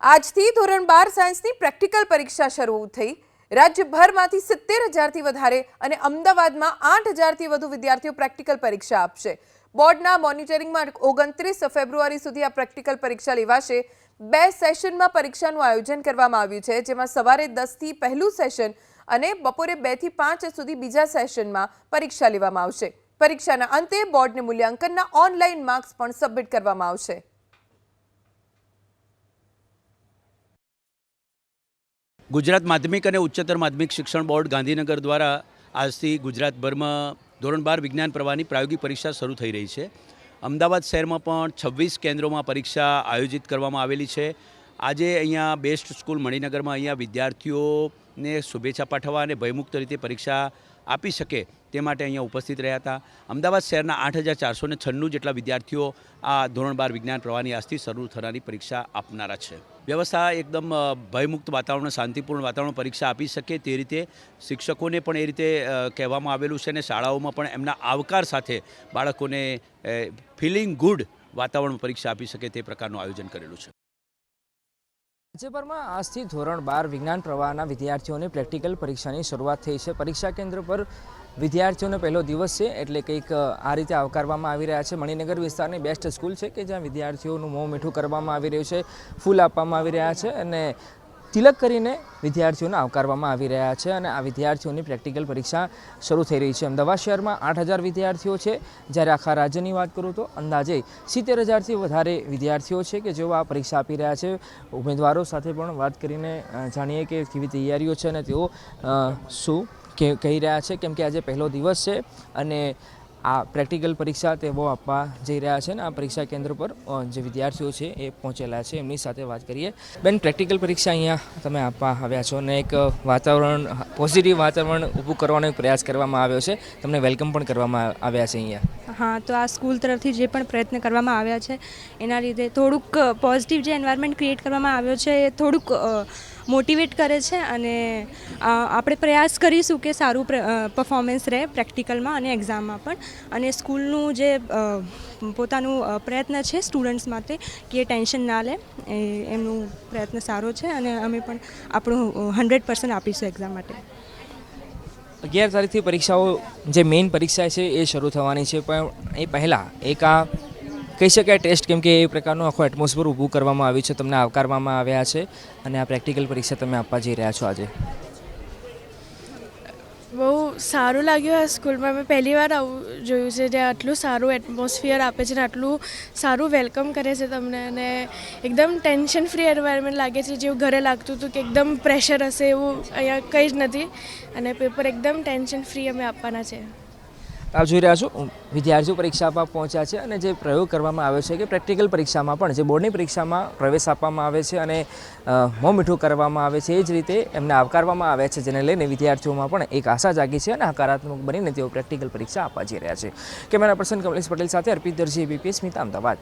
આજથી ધોરણ બાર સાયન્સની પ્રેક્ટિકલ પરીક્ષા શરૂ થઈ. રાજ્યભરમાંથી સિત્તેર હજારથી વધારે અને અમદાવાદમાં આઠ હજારથી વધુ વિદ્યાર્થીઓ પ્રેક્ટિકલ પરીક્ષા આપશે. બોર્ડના મોનિટરિંગમાં ઓગણત્રીસ ફેબ્રુઆરી સુધી આ પ્રેક્ટિકલ પરીક્ષા લેવાશે. બે સેશનમાં પરીક્ષાનું આયોજન કરવામાં આવ્યું છે, જેમાં સવારે દસથી પહેલું સેશન અને બપોરે બેથી પાંચ સુધી બીજા સેશનમાં પરીક્ષા લેવામાં આવશે. પરીક્ષાના અંતે બોર્ડને મૂલ્યાંકનના ઓનલાઈન માર્ક્સ પણ સબમિટ કરવામાં આવશે. ગુજરાત માધ્યમિક અને ઉચ્ચતર માધ્યમિક શિક્ષણ બોર્ડ ગાંધીનગર દ્વારા આજથી ગુજરાતભરમાં ધોરણ બાર વિજ્ઞાન પ્રવાહની પ્રાયોગિક પરીક્ષા શરૂ થઈ રહી છે. અમદાવાદ શહેરમાં પણ છવ્વીસ કેન્દ્રોમાં પરીક્ષા આયોજિત કરવામાં આવેલી છે. આજે અહીંયા બેસ્ટ સ્કૂલ મણિનગરમાં અહીંયા વિદ્યાર્થીઓને શુભેચ્છા પાઠવવા અને ભયમુક્ત રીતે પરીક્ષા આપી શકે તે માટે અહીંયા ઉપસ્થિત રહ્યા હતા. અમદાવાદ શહેરના આઠ હજાર ચારસો ને છન્નું જેટલા વિદ્યાર્થીઓ આ ધોરણ બાર વિજ્ઞાન પ્રવાહની આજથી શરૂ થનારી પરીક્ષા આપનારા છે. વ્યવસ્થા એકદમ ભયમુક્ત વાતાવરણ, શાંતિપૂર્ણ વાતાવરણ પરીક્ષા આપી શકે તે રીતે શિક્ષકોને પણ એ રીતે કહેવામાં આવેલું છે અને શાળાઓમાં પણ એમના આવકાર સાથે બાળકોને ફિલિંગ ગુડ વાતાવરણ પરીક્ષા આપી શકે તે પ્રકારનું આયોજન કરેલું છે. રાજ્યભરમાં આજથી ધોરણ બાર વિજ્ઞાન પ્રવાહના વિદ્યાર્થીઓની પ્રેક્ટિકલ પરીક્ષાની શરૂઆત થઈ છે. પરીક્ષા કેન્દ્ર પર વિદ્યાર્થીઓનો પહેલો દિવસ છે એટલે કંઈક આ રીતે આવકારવામાં આવી રહ્યા છે. મણિનગર વિસ્તારની બેસ્ટ સ્કૂલ છે કે જ્યાં વિદ્યાર્થીઓનું મોં મીઠું કરવામાં આવી રહ્યું છે, ફૂલ આપવામાં આવી રહ્યા છે અને તિલક કરીને વિદ્યાર્થીઓને આવકારવામાં આવી રહ્યા છે અને આ વિદ્યાર્થીઓની પ્રેક્ટિકલ પરીક્ષા શરૂ થઈ રહી છે. અમદાવાદ શહેરમાં આઠ હજાર વિદ્યાર્થીઓ છે. જ્યારે આખા રાજ્યની વાત કરું તો અંદાજે સિત્તેર હજારથી વધારે વિદ્યાર્થીઓ છે કે જેઓ આ પરીક્ષા આપી રહ્યા છે. ઉમેદવારો સાથે પણ વાત કરીને જાણીએ કે કેવી તૈયારીઓ છે અને તેઓ શું કહી રહ્યા છે. કેમ કે આજે પહેલો દિવસ છે અને આ પ્રેક્ટિકલ પરીક્ષા તેઓ આપવા જઈ રહ્યા છે ને આ પરીક્ષા કેન્દ્ર પર જે વિદ્યાર્થીઓ છે એ પહોંચેલા છે, એમની સાથે વાત કરીએ. બેન, પ્રેક્ટિકલ પરીક્ષા અહીંયા તમે આપવા આવ્યા છો અને એક વાતાવરણ, પોઝિટિવ વાતાવરણ ઊભું કરવાનો પ્રયાસ કરવામાં આવ્યો છે. તમને વેલકમ પણ કરવામાં આવ્યા છે અહીંયા. હા, તો આ સ્કૂલ તરફથી જે પણ પ્રયત્ન કરવામાં આવ્યા છે, એના લીધે થોડુંક પોઝિટિવ જે એન્વાયરમેન્ટ ક્રિએટ કરવામાં આવ્યો છે, એ થોડુંક મોટિવેટ કરે છે અને આપણે પ્રયાસ કરીશું કે સારું પરફોર્મન્સ રહે પ્રેક્ટિકલમાં અને એક્ઝામમાં પણ. અને સ્કૂલનું જે પોતાનું પ્રયત્ન છે સ્ટુડન્ટ્સ માટે કે ટેન્શન ના લે એમનું પ્રયત્ન સારો છે અને અમે પણ આપણું હંડ્રેડ પર્સન્ટ આપીશું એક્ઝામ માટે. અગિયાર તારીખથી પરીક્ષાઓ, જે મેઇન પરીક્ષા છે એ શરૂ થવાની છે. પણ એ પહેલાં એક આ કહી શકાય ટેસ્ટ કેમ કે એ પ્રકારનું આખું એટમોસ્ફિયર ઊભું કરવામાં આવ્યું છે, તમને આવકારવામાં આવ્યા છે અને આ પ્રેક્ટિકલ પરીક્ષા તમે આપવા જઈ રહ્યા છો આજે. બહુ સારું લાગ્યું આ સ્કૂલમાં. મેં પહેલી વાર આવું જોયું છે જે આટલું સારું એટમોસ્ફિયર આપે છે ને આટલું સારું વેલકમ કરે છે તમને અને એકદમ ટેન્શન ફ્રી એન્વાયરમેન્ટ લાગે છે, જેવું ઘરે લાગતું હતું કે એકદમ પ્રેશર હશે એવું અહીંયા કંઈ જ નથી અને પેપર એકદમ ટેન્શન ફ્રી અમે આપવાના છે. આપ જોઈ રહ્યા છો? વિદ્યાર્થીઓ પરીક્ષા આપવા પહોંચ્યા છે અને જે પ્રયોગ કરવામાં આવ્યો છે કે પ્રેક્ટિકલ પરીક્ષામાં પણ, જે બોર્ડની પરીક્ષામાં પ્રવેશ આપવામાં આવે છે અને મોં મીઠું કરવામાં આવે છે, એ જ રીતે એમને આવકારવામાં આવે છે, જેને લઈને વિદ્યાર્થીઓમાં પણ એક આશા જાગી છે અને હકારાત્મક બનીને તેઓ પ્રેક્ટિકલ પરીક્ષા આપવા જઈ રહ્યા છે. કેમેરા પર્સન કમલેશ પટેલ સાથે અર્પિત દરજી એબીપીએસ સ્મિતા અમદાવાદ.